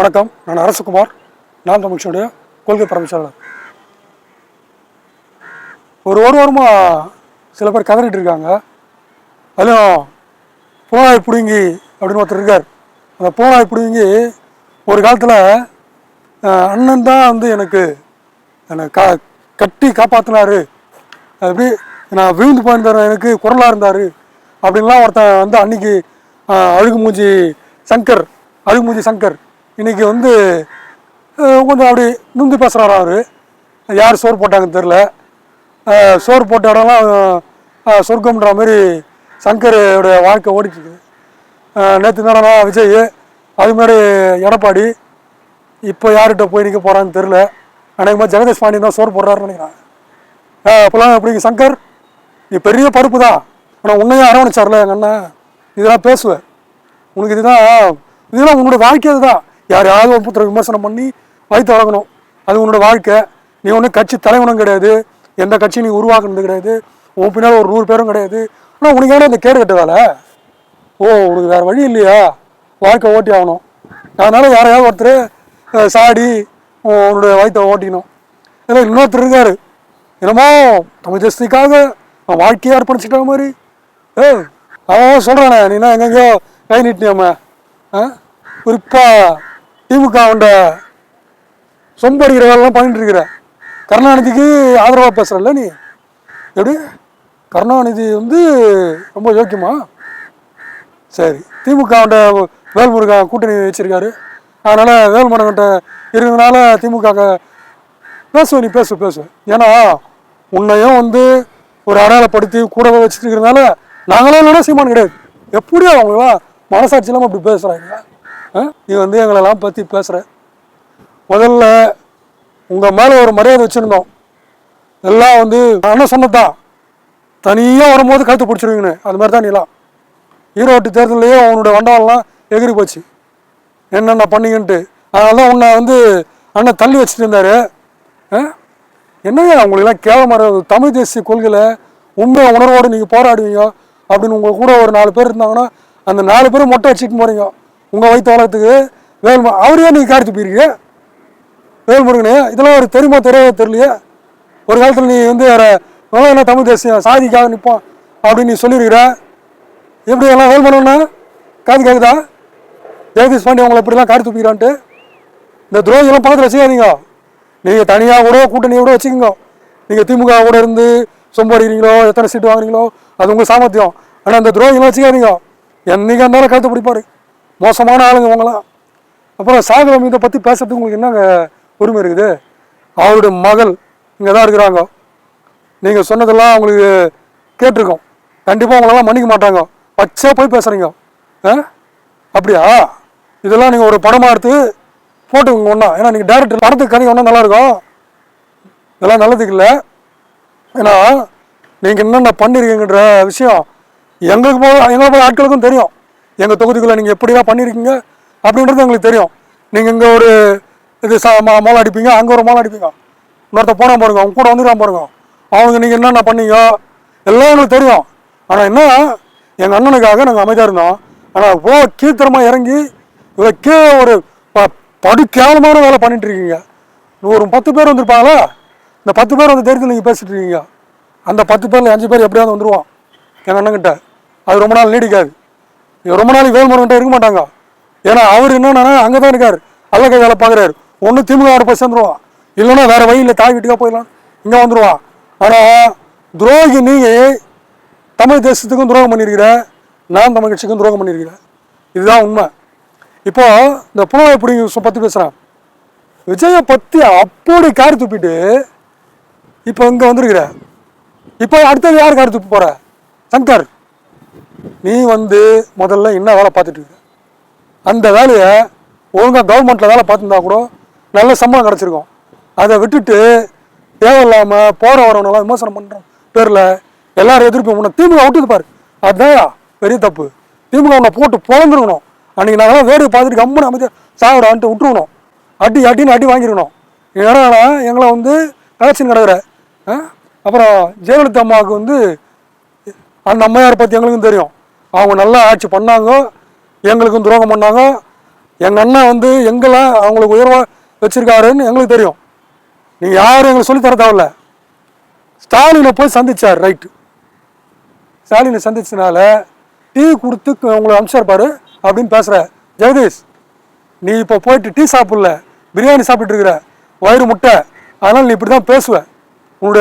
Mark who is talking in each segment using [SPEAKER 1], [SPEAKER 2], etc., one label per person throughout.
[SPEAKER 1] வணக்கம். நான் அரசகுமார். நான் தமிழ்ச்சியுடைய கொள்கை பரமேஸ்வரர் ஒரு ஒரு வாரமாக சில பேர் கதறிட்டு இருக்காங்க. அதுவும் பூனாய் பிடுங்கி அப்படின்னு ஒருத்தர் இருக்கார். அந்த பூனாய் பிடுங்கி ஒரு காலத்தில் அண்ணன் தான் வந்து எனக்கு என்னை கா கட்டி காப்பாற்றினாரு அப்படி நான் விழுந்து போயிருந்தார் எனக்கு குரலாக இருந்தார். அப்படின்லாம் ஒருத்தன் வந்து அன்னைக்கு அழுகுமூஞ்சி அழுகு மூஞ்சி சங்கர் அழுகு மூஞ்சி சங்கர் இன்றைக்கி வந்து கொஞ்சம் அப்படி நுந்தி பேசுகிறாரா அவர். யார் சோறு போட்டாங்கன்னு தெரில சோறு போட்ட இடம்லாம் சொர்க்கம்ன்ற மாதிரி சங்கரோடைய வாழ்க்கை ஓடிட்டுருக்குது நேற்று தானே விஜய் அது மாதிரி எடப்பாடி இப்போ யார்கிட்ட போய் நிற்க போகிறான்னு தெரில அநேகமாக ஜெகதீஷ் பாண்டியன் தான் சோறு போடுறாருன்னு நினைக்கிறேன். ஆ, அப்போலாம் எப்படி சங்கர் நீ பெரிய பருப்பு தான். ஆனால் உன்னையும் அரவணைச்சார்ல எங்கள் அண்ணன். இதெல்லாம் பேசுவேன் உனக்கு இதுதான் இதெல்லாம் உன்னோட வாழ்க்கை அதுதான். யாரையாவது ஒப்புத்தர விமர்சனம் பண்ணி வயிற்று வழங்கணும். அது உன்னோட வாழ்க்கை. நீ ஒன்றும் கட்சி தலைவனும் கிடையாது. எந்த கட்சியும் நீ உருவாக்குனது கிடையாது. உன் பின்னால் ஒரு நூறு பேரும் கிடையாது. ஆனால் உனக்கு ஏன்னா இந்த கேடு கட்டு வேலை? ஓ உனக்கு வேறு வழி இல்லையா? வாழ்க்கை ஓட்டி ஆகணும். அதனால் யாரையாவது ஒருத்தர் சாடி உன்னுடைய வயிற்றை ஓட்டிக்கணும். இதில் இன்னொருத்தர் இருக்காரு. என்னமோ தமிழ் தேசத்துக்காக அவன் வாழ்க்கையை அர்ப்பணிச்சிட்ட மாதிரி. ஏ அவன் சொல்கிறானே நீனா எங்கெங்கயோ கை நீட்டினியாம. ஆ? குறிப்பாக திமுக அவன்ட சொம்படிக்கிற வேலைலாம் பண்ணிட்டு இருக்கிற கருணாநிதிக்கு ஆதரவாக பேசுகிறல்ல நீ? எப்படி? கருணாநிதி வந்து ரொம்ப யோக்கியமா? சரி திமுக அவன்ட வேல்முருகன் கூட்டணி வச்சிருக்காரு. அதனால் வேல்முருகன்ட்ட இருக்கிறதுனால திமுக பேசுவேன் நீ பேசு பேசு. ஏன்னா உன்னையும் வந்து ஒரு அடையாளப்படுத்தி கூடவே வச்சுட்டு இருக்கிறதுனால நாங்களே இல்லைன்னா சீமான் கிடையாது. எப்படியோ அவங்களாம் மனசாட்சி இல்லாமல் அப்படி பேசுகிறாங்க நீ வந்து எங்களெல்லாம் பற்றி பேசுகிற முதல்ல உங்கள் மேலே ஒரு மரியாதை வச்சுருந்தோம். எல்லாம் வந்து அண்ணன் சொன்னதான் தனியாக வரும்போது கழுத்து பிடிச்சிருவீங்கன்னு. அது மாதிரி தான் நீலாம். ஈரோட்டு தேர்தலையே அவனோட வண்டாலெலாம் எகிரி போச்சு. என்னென்ன பண்ணீங்கன்ட்டு. அதனால தான் உன்னை வந்து அண்ணன் தள்ளி வச்சுட்டு இருந்தார். ஆ? என்னங்க அவங்களுக்கெல்லாம் கேவலமாக தமிழ் தேசிய கொள்கையில் உண்மை உணர்வோடு நீங்கள் போராடுவீங்க அப்படின்னு உங்கள் கூட ஒரு நாலு பேர் இருந்தாங்கன்னா அந்த நாலு பேரும் மொட்டை அடிச்சுட்டு போகிறீங்க உங்கள் வயிற்று வளர்த்துக்கு வேல்மு அவரையே நீங்கள் காடிச்சு போயிருக்கீங்க. வேல்முருகனே இதெல்லாம் ஒரு தெரியுமா தெரியாத தெரியலையே. ஒரு காலத்தில் நீ வந்து வேறு என்ன தமிழ் தேசியம் சாதிக்காக நிற்போம் அப்படின்னு நீ சொல்லியிருக்கிற. எப்படி எல்லாம் வேல்முருகனா காது கேக்குதா? ஜெகதீஷ் பாண்டி உங்களை இப்படிலாம் காடி துப்பிக்கிறான்ட்டு இந்த துரோகியெல்லாம் பக்கத்தில் வச்சுக்காதீங்க நீங்கள் தனியாக கூட கூட்டணி கூட வச்சுக்கோங்க. நீங்கள் திமுக கூட இருந்து சொம்பு அடிக்கிறீங்களோ எத்தனை சீட்டு வாங்குறீங்களோ அது உங்கள் சாமர்த்தியம். ஆனால் இந்த துரோகியெல்லாம் வச்சுக்காதீங்க. என்னைக்கு இருந்தாலும் கருத்து பிடிப்பாரு. மோசமான ஆளுங்க இவங்களாம் அப்புறம் சாகரம் இதை பற்றி பேசுறதுக்கு உங்களுக்கு என்னங்க உரிமை இருக்குது? அவருடைய மகள் இங்கே தான் இருக்கிறாங்க. நீங்கள் சொன்னதெல்லாம் அவங்களுக்கு கேட்டிருக்கோம். கண்டிப்பாக உங்களெல்லாம் மன்னிக்க மாட்டாங்க. பச்சையாக போய் பேசுகிறீங்க ஆ? அப்படியா? இதெல்லாம் நீங்கள் ஒரு படமாக எடுத்து போட்டுக்கோங்க ஒன்றா ஏன்னா நீங்கள் டேரக்டர் படத்துக்கு கதை ஒன்றா நல்லாயிருக்கும் இதெல்லாம் நல்லதுக்கு இல்லை. ஏன்னா நீங்கள் என்னென்ன பண்ணியிருக்கீங்கன்ற விஷயம் எங்களுக்கு போக எங்களை போய் ஆட்களுக்கும் தெரியும். எங்கள் தொகுதிக்குள்ளே நீங்கள் எப்படிலாம் பண்ணியிருக்கீங்க அப்படின்றது எங்களுக்கு தெரியும். நீங்கள் இங்கே ஒரு இது சா மா மாலை அடிப்பீங்க அங்கே ஒரு மாலை அடிப்பீங்க. இன்னொருத்த போனால் பாருங்க அவங்க கூட வந்துடுறான் பாருங்க. அவங்க நீங்கள் என்னென்ன பண்ணீங்க? எல்லாம் எங்களுக்கு தெரியும். ஆனால் என்ன எங்கள் அண்ணனுக்காக நாங்கள் அமைதியாக இருந்தோம். ஆனால் இவ்வளோ கீழ்த்தரமாக இறங்கி இவ்வளோ கீழே ஒரு ப படு கேவலமான வேலை பண்ணிட்டு இருக்கீங்க. ஒரு பத்து பேர் வந்திருப்பாங்களா? இந்த பத்து பேர் வந்து தெரிஞ்சு நீங்கள் பேசிட்டு இருக்கீங்க. அந்த பத்து பேரில் அஞ்சு பேர் எப்படியாவது வந்துடுவோம் எங்கள் அண்ணன்கிட்ட. அது ரொம்ப நாள் நீடிக்காது. ரொம்ப நாளைக்கு வேல்முருகன்ட்ட இருக்க மாட்டாங்க. ஏன்னா அவர் என்னன்னா அங்கே தான் இருக்கார். அல்லக்கை வேலை பார்க்குறாரு. ஒன்று திமுக ஆறு பஸ் வந்துடுவான் இல்லைன்னா வேறு வழியில் தாய் வீட்டுக்காக போயிடலாம். இங்கே வந்துடுவான் ஆனால் துரோகி நீங்கள் தமிழ் தேசத்துக்கும் துரோகம் பண்ணியிருக்கிற நான் தமிழ் கட்சிக்கும் துரோகம் பண்ணியிருக்கிறேன் இதுதான் உண்மை. இப்போ இந்த புலவை பிடிங்க பற்றி பேசுகிறேன் விஜயை பற்றி அப்படி கார் துப்பிட்டு இப்போ இங்கே வந்திருக்கிற. இப்போ அடுத்தது யார் கார் துப்பி போகிற சங்கர். நீ வந்து முதல்ல என்ன வேலை பார்த்துட்டு இருக்க? அந்த வேலையை ஒழுங்காக கவர்மெண்ட்டில் வேலை பார்த்துருந்தா கூட நல்ல சம்பளம் கிடச்சிருக்கும். அதை விட்டுட்டு தேவையில்லாமல் போகிற வரவனெல்லாம் விமர்சனம் பண்ணுறோம் பேரில் எல்லாரும் எதிர்ப்பு உன்னை திமுக விட்டுது பாரு. அதுதான் பெரிய தப்பு. திமுக உன்னை போட்டு பொழந்துருக்கணும் அன்றைக்கி நாங்களாம் வேடு பார்த்துட்டு கம்முன்னு அமைச்சர் சாகுறான்ட்டு விட்டுருக்கணும். அடி அடின்னு அடி வாங்கிருக்கணும். ஏன்னா எங்களை வந்து எலெக்ஷன் கிடக்குற? அப்புறம் ஜெயலலிதா அம்மாவுக்கு வந்து அந்த அம்மையார் பற்றி எங்களுக்கும் தெரியும். அவங்க நல்லா ஆட்சி பண்ணாங்க. எங்களுக்கும் துரோகம் பண்ணாங்க. எங்கள் அண்ணன் வந்து எங்கெல்லாம் அவங்களுக்கு உயர்வாக வச்சுருக்காருன்னு எங்களுக்கு தெரியும். நீங்கள் யாரும் எங்களுக்கு சொல்லித் தர தேவையில்ல. ஸ்டாலினை போய் சந்திச்சார் ரைட்டு. ஸ்டாலினை சந்திச்சனால டீ கொடுத்து உங்களை அனுப்பிச்சிருப்பாரு அப்படின்னு பேசுகிற ஜெகதீஷ் நீ இப்போ போயிட்டு டீ சாப்பிடல பிரியாணி சாப்பிட்டு இருக்கிற வயிறு முட்டை அதனால் நீ இப்படி தான் பேசுவேன் உன்னோட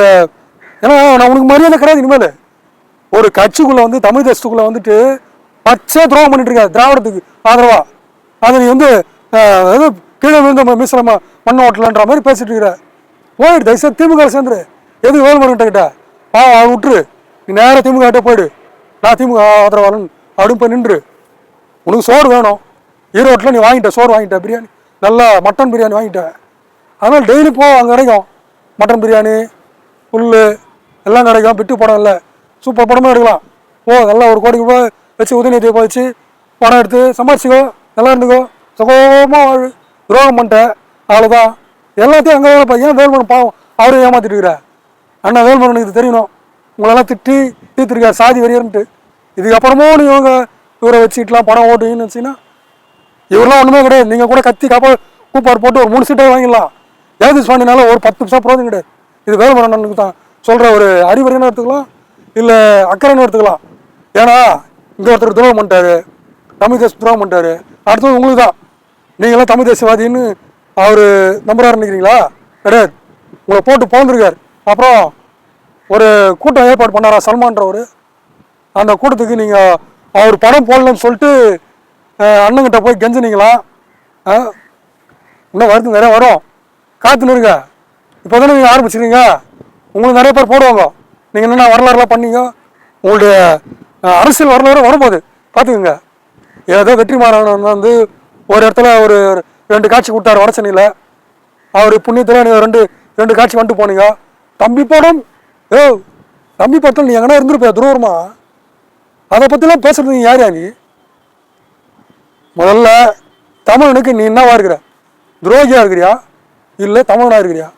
[SPEAKER 1] ஏன்னா நான் உனக்கு மரியாதை கிடையாது இனிமேல். ஒரு கட்சிக்குள்ளே வந்து தமிழ் தேசத்துக்குள்ளே வந்துட்டு பச்சை துரோகம் பண்ணிட்டு இருக்க திராவிடத்துக்கு ஆதரவா. அதை நீ வந்து ஆஹ், கீழே விழுந்த மிஸ்ல மண்ண ஓட்டலன்ற மாதிரி பேசிட்டு இருக்கிற. போயிடு தயவுசெய்து திமுக சேர்ந்துரு. எதுக்கு வேலுமரன் கிட்ட பா அவன் விட்டுரு. நீ நேராக திமுக கிட்ட போயிடு. நான் திமுக ஆதரவாளன். அடுப்பை போய் நின்று. உனக்கு சோறு வேணும். ஈரோட்டில் நீ வாங்கிட்ட சோறு வாங்கிட்ட பிரியாணி. நல்லா மட்டன் பிரியாணி வாங்கிட்ட. அதனால் டெய்லி போ அங்கே கிடைக்கும் மட்டன் பிரியாணி புல் எல்லாம் கிடைக்கும். பிட்டு படம் இல்லை. சூப்பர் படமாக எடுக்கலாம். ஓ நல்லா ஒரு கோடி ரூபாய் வச்சு உதயநிதியை போய் வச்சு படம் எடுத்து சம்பாதிச்சிக்கோ நல்லா இருந்துக்கோ. சுகமாக வாழ் துரோகம் பண்ணிட்டேன் அவ்வளோதான் எல்லாத்தையும் அங்கே வேலை ஏன் வேல்மணன் பாவம்? அவரையும் ஏமாற்றிட்டு இருக்கிற அண்ணா வேல்மணனுக்கு இது தெரியணும். உங்களெல்லாம் திட்டி தீர்த்துருக்கார். சாதி வெறியர்ன்ட்டு. இதுக்கப்புறமும் நீ இவங்க இவரை வச்சுக்கலாம் படம் ஓட்டுவீங்கன்னு வச்சுன்னா இவரெல்லாம் ஒன்றுமே கிடையாது. நீங்கள் கூட கத்தி காப்பா கூப்பாடு போட்டு ஒரு மூணு சீட்டே வாங்கிடலாம். ஜெகதீஷ் பாண்டியனால ஒரு பத்து நிமிஷம் போகிறது கிடையாது. இது வேல்மரண்ணனுக்கு தான். சொல்கிற ஒரு அறிவுரைன்னு எடுத்துக்கலாம். இல்லை அக்கறைன்னு எடுத்துக்கலாம். ஏன்னா இங்கே ஒருத்தர் துரோகம் பண்ணிட்டாரு. தமிழ் தேசம் துரோகம் பண்ணிட்டாரு. அடுத்தது உங்களுக்கு தான். நீங்களாம் தமிழ் தேசியவாதின்னு அவர் நம்புறாரு நினைக்கிறீங்களா? கிடையாது உங்களை போட்டு பிறந்திருக்காரு அப்புறம் ஒரு கூட்டம் ஏற்பாடு பண்ணாரா சல்மான்றவர்? அந்த கூட்டத்துக்கு நீங்கள் அவர் படம் போடலன்னு சொல்லிட்டு அண்ணங்கிட்ட போய் கெஞ்சினீங்களா? ஆ? இன்னும் வருது? நிறையா வரும். காத்துன்னு இருங்க. இப்போ தானே நீங்கள் ஆரம்பிச்சிருக்கீங்க. உங்களுக்கு நிறைய பேர் போடுவாங்க. நீங்கள் என்னென்ன வரலாறுலாம் பண்ணீங்க? உங்களுடைய அரசியல் வரலாறு வரும்போது பார்த்துக்குங்க. ஏதோ வெற்றிமாறன் வந்து ஒரு இடத்துல ஒரு ரெண்டு காட்சி கொடுத்தாரு வடசென்னையில் அவர் புண்ணியத்தில் நீங்கள் ரெண்டு ரெண்டு காட்சி வந்துட்டு போனீங்க. தம்பி படம் ஏ தம்பி படத்தில் நீ எங்கன்னா இருந்திருப்பியா துருவரமா அதை பற்றிலாம் பேசுகிறது நீ யார் நீ? முதல்ல தமிழனுக்கு நீ என்னவா இருக்கிற? துரோகியாக இருக்கிறியா? இல்லை தமிழனாக இருக்கிறியா?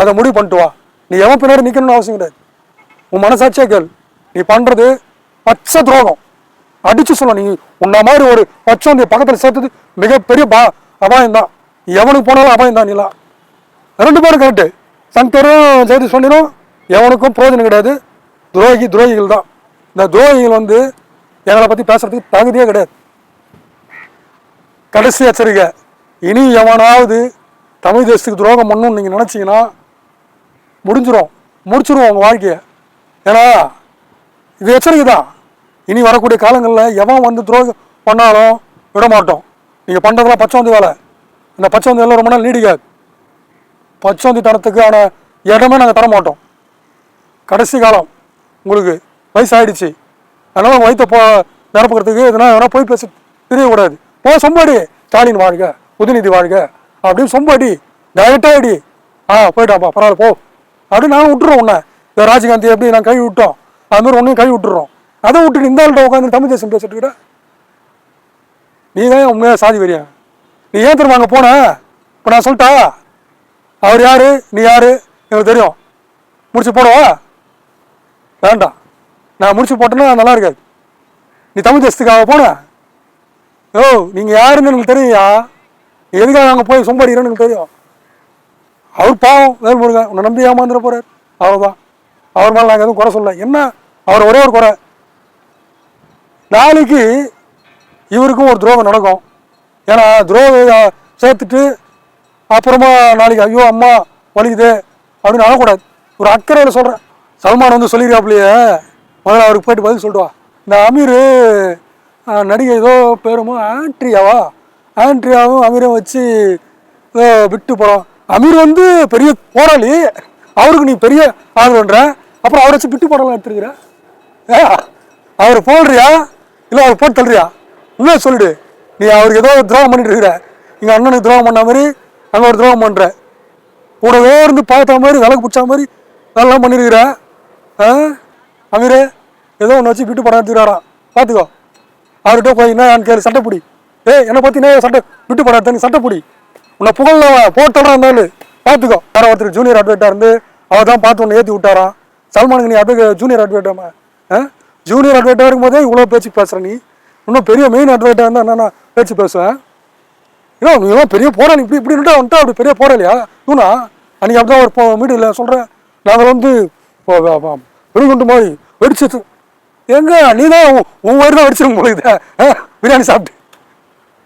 [SPEAKER 1] அதை முடிவு பண்ணிட்டு வா. நீ எவன் பின்னாடி நிற்கணும்னு அவசியம் கிடையாது. உன் மனசாட்சியே கேள். நீ பண்ணுறது பச்சை துரோகம். அடிச்சு சொல்ல நீ உன்ன மாதிரி ஒரு பச்சோந்திய பக்கத்தில் சேர்த்தது மிகப்பெரிய பா அபாயம் தான் எவனுக்கு போனாலும் அபாயம் தான் நீலாம் ரெண்டு பேரும் கரெக்டு சங்கரும் ஜெயதி சொன்னிரும் எவனுக்கும் பிரயோஜனம் கிடையாது. துரோகி துரோகிகள் தான். இந்த துரோகிகள் வந்து எங்களை பற்றி பேசுறதுக்கு தகுதியே கிடையாது. கடைசி எச்சரிக்கை. இனி எவனாவது தமிழ் தேசத்துக்கு துரோகம் பண்ணணும்னு நீங்கள் நினச்சிங்கன்னா முடிஞ்சிரும். முடிச்சிருவோம் உங்கள் வாழ்க்கையை. ஏன்னா இது எச்சரிக்கை தான் இனி வரக்கூடிய காலங்களில் எவன் வந்து துரோகம் பண்ணாலும் விட மாட்டோம் நீங்கள் பண்ணுறதெல்லாம் பச்சோந்தி வேலை. இந்த பச்சோந்தி வேலை ரொம்ப நாள் நீடிக்காது. பச்சோந்தி தனத்துக்கான இடமே நாங்கள் தர மாட்டோம் கடைசி காலம் உங்களுக்கு வயசாயிடுச்சு. அதனால் உங்கள் வயிற்ற போ நிரப்புக்கிறதுக்கு இதனால் வேணால் போய் பேச தெரியக்கூடாது. போ சொம்பாடி ஸ்டாலின் வாழ்க உதயநிதி வாழ்க. அப்படின்னு சொம்பாடி டைரெக்டாக அடி ஆ போயிட்டாப்பா பரவாயில்ல போ. அப்படின்னு நாங்கள் விட்டுருவோம் உன்னை. இந்த ராஜீவ்காந்தி எப்படி நான் கை விட்டோம்? அது மாதிரி ஒன்றையும் கை விட்டுறோம். அதை விட்டுட்டு இந்த ஆள்கிட்ட உட்காந்து தமிழ் தேசம் பேசிட்டு நீ தான் உண்மையாக சாதி வரியா நீ ஏன் திரும்ப அங்கே போன? இப்போ நான் சொல்லிட்டா? அவர் யார்? நீ யார்? எனக்கு தெரியும். முடிச்சு போடவா? வேண்டாம். நான் முடிச்சு போட்டேன்னா நல்லா இருக்காது. நீ தமிழ் தேசத்துக்காக போன? ஓ நீங்கள் யாருன்னு எனக்கு தெரியும்யா? நீ எதுக்காக அங்கே போய் சொம்பாடிக்கிறேன்னு எனக்கு தெரியும். அவர் பாவம் வேல்முருகன் உன்னை நம்பி ஏமாந்துட போறார். அவ்வளோதான் அவர் மேலே நாங்கள் எதுவும் குறை சொல்ல என்ன? அவர் ஒரே ஒரு குறை. நாளைக்கு இவருக்கும் ஒரு துரோகம் நடக்கும். ஏன்னா துரோகம் சேர்த்துட்டு அப்புறமா நாளைக்கு ஐயோ அம்மா வலிக்குது அப்படின்னு அழக்கூடாது ஒரு அக்கறையில் சொல்கிறேன் சல்மான் வந்து சொல்லிடுறாப்புலையே முதல்ல அவருக்கு போயிட்டு பதில் சொல்லிட்டு இந்த அமீர் நடிகை ஏதோ பேருமோ? ஆண்ட்ரியாவா? ஆண்ட்ரியாவும் அமீரும் வச்சு ஏதோ விட்டு போகிறோம் அமீர் வந்து பெரிய போராளி. அவருக்கு நீ பெரிய ஆதரவுன்ற அப்புறம் அவரை வச்சு பிட்டு போடலாம் எடுத்துருக்குற? ஏ அவர் போடுறியா? இல்லை அவர் போட்டு தள்ளுறியா? இன்னும் சொல்லிடு? நீ அவருக்கு ஏதோ ஒரு துரோகம் பண்ணிட்டு இருக்கிற. எங்கள் அண்ணனுக்கு துரோகம் பண்ண மாதிரி அங்கே ஒரு துரோகம் பண்ணுற கூடவே இருந்து பார்த்த மாதிரி விளக்கு பிடிச்ச மாதிரி நல்லா பண்ணியிருக்கிற ஆ? அமீரே ஏதோ ஒன்று வச்சு விட்டு படம் எடுத்துக்கிறாராம் பார்த்துக்கோ அவர்கிட்ட போய் என்ன கேளு சட்டைப்பிடி ஏ என்னை பற்றி என்ன சட்டை விட்டு படம் எடுத்தேன் நீ சட்டைப்பிடி உன்னை புகழ் போட்டோட இருந்தாலும் பார்த்துக்கோ வேற ஒருத்தர் ஜூனியர் அட்வைட்டாக இருந்து அவர் தான் பார்த்து ஒன்று ஏற்றி விட்டாரான் சல்மானுக்கு நீ அட்வை ஜூனியர் அட்வைட்டாமா ஆ? ஜூனியர் அட்வைட்டாக இருக்கும்போதே இவ்வளோ பேச்சு பேசுகிற நீ? இன்னும் பெரிய மெயின் அட்வைட்டாக இருந்தால் என்னென்ன பேச்சு பேசுவேன் ஏன்னா நீங்களாம் பெரிய போராளி இப்படி இப்படி இருந்தா வந்துட்டு அப்படி பெரிய போராளியா? அன்றைக்கி அன்னைக்கு அப்படிதான் ஒரு போ- சொல்கிறேன் நாங்கள் வந்து இப்போ வெடிகுண்டு மாதிரி வெடிச்சு எங்க? நீ தான் உன் உன் வயிறு தான் வெடிச்சிருங்க போல பிரியாணி சாப்பிட்டு.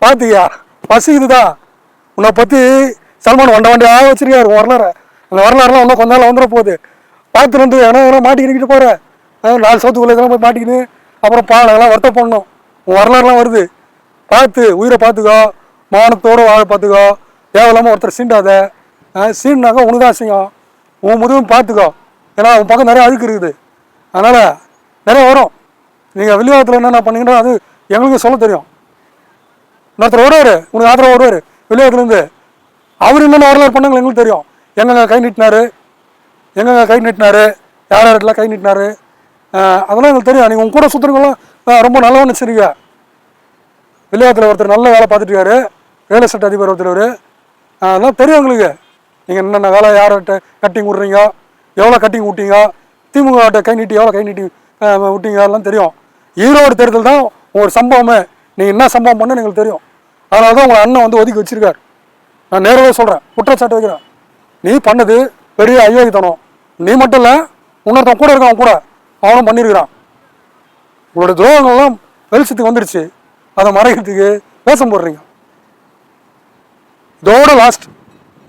[SPEAKER 1] பார்த்தியா பசி இதுதான் உன்னை பற்றி சல்மான் வண்ட வண்டியாக வச்சிருக்காரு வரலாறு. அந்த வரலாறுலாம் இன்னும் கொஞ்ச நாள் வந்துட போகுது. பார்த்து வந்து ஏன்னா எதனா மாட்டிக்கிட்டு போகிற நாலு சோத்துக்குள்ளே போய் மாட்டிக்கின்னு அப்புறம் பாலெல்லாம் வருத்தம் பண்ணணும். உன் வரலாறுலாம் வருது. பார்த்து உயிரை பார்த்துக்கோ மானத்தோடு வாழ பார்த்துக்கோ தேவையில்லாமல் ஒருத்தர் சீண்டாத. சீண்டாக்கா உனக்கு தான் அசிங்கம். உன் முதுகும் பார்த்துக்கோ. ஏன்னா உன் பக்கம் நிறைய அழுக்கு இருக்குது. அதனால் நிறைய வரும். நீங்கள் வெளிவாகத்தில் என்னென்ன பண்ணீங்கன்னா அது எங்களுக்கு சொல்ல தெரியும். இன்னொருத்தர் வருவார் உனக்கு ஆதரவு வருவார் வெளியாகத்துலேருந்து அவர் என்னென்ன வரலாறு பண்ணாங்க எங்களுக்கு தெரியும். எங்கெங்க கை நீட்டினார்? எங்கெங்கே கை நீட்டினாரு? யார் யார்கிட்டலாம் கை நீட்டினாரு? அதெல்லாம் எங்களுக்கு தெரியும். நீங்கள் உங்க கூட சுற்றுறவங்களாம் ரொம்ப நல்லவன்னு வச்சுருக்கீங்க வெளியாகத்தில் ஒருத்தர் நல்ல வேலை பார்த்துட்டு இருக்காரு ரியல் எஸ்டேட் அதிபர் ஒருத்தர் அதெல்லாம் தெரியும் உங்களுக்கு நீங்கள் என்னென்ன வேலை யார்கிட்ட கட்டிங் விட்றீங்க எவ்வளோ கட்டிங் விட்டீங்க திமுக கை நீட்டி எவ்வளோ கை நீட்டி விட்டீங்க அதெல்லாம் தெரியும். ஈரோடு தேர்தல் தான் ஒரு சம்பவமே. நீங்கள் என்ன சம்பவம் பண்ண எங்களுக்கு தெரியும். அதனால தான் உங்கள் அண்ணன் வந்து ஒதுக்கி வச்சிருக்காரு. நான் நேரவே சொல்கிறேன் குற்றச்சாட்டு வைக்கிறேன். நீ பண்ணது பெரிய அயோக்கியத்தனம். நீ மட்டும் இல்லை இன்னொருத்தன் கூட இருக்கான் கூட அவனும் பண்ணியிருக்கிறான் உங்களோட துரோகங்கள்லாம் வெளிச்சத்துக்கு வந்துடுச்சு அதை மறைக்கிறதுக்கு வேஷம் போடுறீங்க. இதோட லாஸ்ட்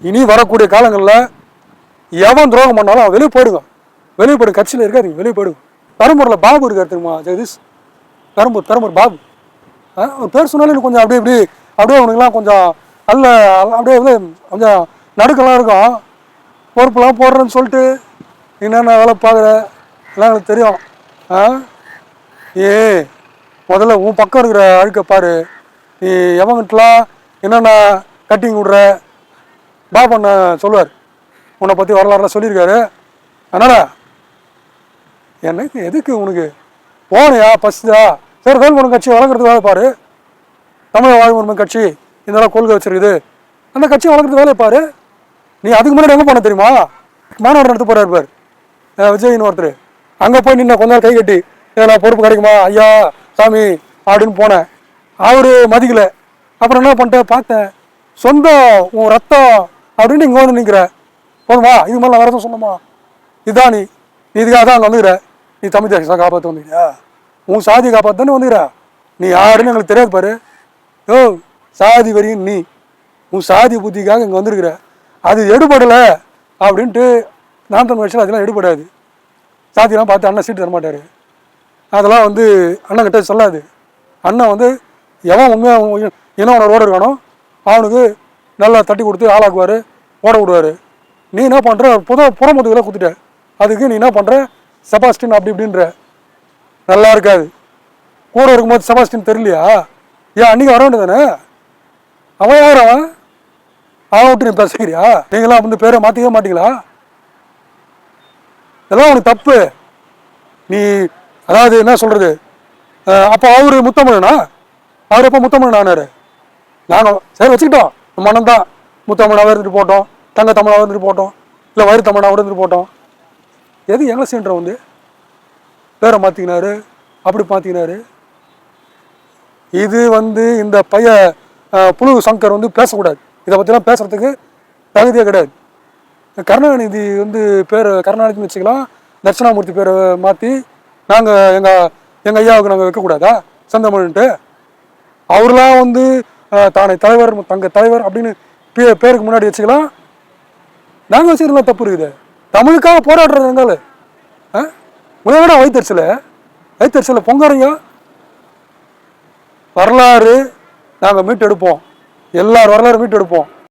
[SPEAKER 1] இனி வரக்கூடிய காலங்களில் எவன் துரோகம் பண்ணாலும் அவன் வெளியே போயிடுங்க வெளியே போயிடு கட்சியில் நீங்கள் வெளியே போயிடுங்க பெரம்பூரில் பாபு இருக்கார் தெரியுமா ஜெகதீஷ்? பெரம்பூர் பெரம்பூர் பாபு. ஆ, பேர் சொன்னாலே எனக்கு கொஞ்சம் அப்படியே இப்படி அப்படியே அவனுக்குலாம் கொஞ்சம் நல்ல அப்படியே அப்படியே கொஞ்சம் நடுக்கெல்லாம் இருக்கும். பொறுப்புலாம் போடுறேன்னு சொல்லிட்டு என்னென்ன வேலை பார்க்குற? எல்லாம் எனக்கு தெரியும். ஆ? ஏ முதல்ல உன் பக்கம் இருக்கிற அழுக்க பாரு. நீ எவங்கிட்டலாம் என்னென்ன கட்டிங் விடுற? பாபண்ண சொல்லுவார். உன்னை பற்றி வரலாறுலாம் சொல்லியிருக்காரு. அதனால் எனக்கு எதுக்கு உனக்கு? போனியா பசிதா சரி வேல்முருகன் கட்சி வளர்க்குறது வேலை பாரு. தமிழக வாழ்வுரிமை கட்சி இதெல்லாம் கொள்கை வச்சிருக்குது. அந்த கட்சி வளர்க்குறது வேலையை பாரு. நீ அதுக்கு முன்னாடி எங்கே போன தெரியுமா? மாநாடு நடத்த போகிறார் பார். விஜயின்னு ஒருத்தர். அங்கே போய் நின்று கொஞ்ச நேரம் கை கட்டி ஏன்னா பொறுப்பு கிடைக்குமா? ஐயா சாமி அப்படின்னு போனேன். அவர் மதிக்கல. அப்புறம் என்ன பண்ணிட்டேன் பார்த்தேன் சொந்தம் உன் ரத்தம் அப்படின்னு இங்கே வந்து நிற்கிற போதுமா? இது மாதிரி நான் வரதும் சொன்னமா? இதுதான் நீ. இதுக்காக தான் அங்கே வந்துக்கிற நீ தமிழ் தேசத்தை காப்பாற்ற வந்துக்கிறியா உன் சாதி காப்பாற்ற தானே வந்துக்கிற நீ யாருன்னு எங்களுக்கு தெரியாது பாரு. ஓ சாதி வரையும் நீ. உன் சாதி புத்திக்காக இங்கே வந்திருக்கிற. அது எடுபடலை அப்படின்ட்டு நான் தமிழ் கட்சியில் அதெல்லாம் எடுபடாது. சாத்தியெல்லாம் பார்த்து அண்ணன் சீட்டு தரமாட்டார். அதெல்லாம் வந்து அண்ணன் கிட்ட சொல்லாது. அண்ணன் வந்து எவன் உண்மையாக இன உணர்வோடு இருக்கானோ அவனுக்கு நல்லா தட்டி கொடுத்து ஆளாக்குவார் ஓட விடுவார். நீ என்ன பண்ணுற புத புறமுதுகில் குத்துட்ட. அதுக்கு நீ என்ன பண்ணுற செபாஸ்டின் அப்படி இப்படின்ற. நல்லா இருக்காது. கூட இருக்கும்போது செபாஸ்டின் தெரியலையா? ஏன் அன்றைக்கி வர வேண்டியதானே அவன் யார் அவன்? அவன் விட்டு நீ பேசுகிறியா? நீங்களாம் வந்து பேரை மாற்றிக்கவே மாட்டீங்களா? இதெல்லாம் உனக்கு தப்பு. நீ அதாவது என்ன சொல்கிறது அப்போ அவரு முத்தமிழனா? அவர் எப்போ முத்தமிழன் ஆனாரு? நாங்கள் சரி வச்சுக்கிட்டோம். மனம் தான் முத்தமிழாக இருந்துட்டு போட்டோம். தங்க தமிழாக இருந்துட்டு போட்டோம். இல்லை வயிறு தமிழாக இருந்துட்டு போட்டோம். எது எங்களை சீன்ற வந்து? பேரை மாற்றிக்கினாரு அப்படி மாற்றிக்கினாரு இது வந்து இந்த பைய புழு சங்கர் வந்து பேசக்கூடாது. இதை பற்றிலாம் பேசுகிறதுக்கு தகுதியே கிடையாது. கருணாநிதி வந்து பேர் கருணாநிதினு வச்சுக்கலாம் தட்சிணாமூர்த்தி பேரை மாற்றி நாங்கள் எங்கள் எங்கள் ஐயாவுக்கு நாங்கள் வைக்கக்கூடாதா? செந்தமிழ்ன்ட்டு. அவர்லாம் வந்து தானே தலைவர் தங்க தலைவர் அப்படின்னு பே பேருக்கு முன்னாடி வச்சுக்கலாம். நாங்கள் வச்சுக்கலாம் தப்பு இருக்குது. தமிழுக்காக போராடுறது எங்கால உதவிட வைத்தறிச்சல? வைத்தறிச்சல பொங்கறீங்க வரலாறு நாங்கள் மீட்டெடுப்போம். எல்லா வரலாறு மீட்டு எடுப்போம்.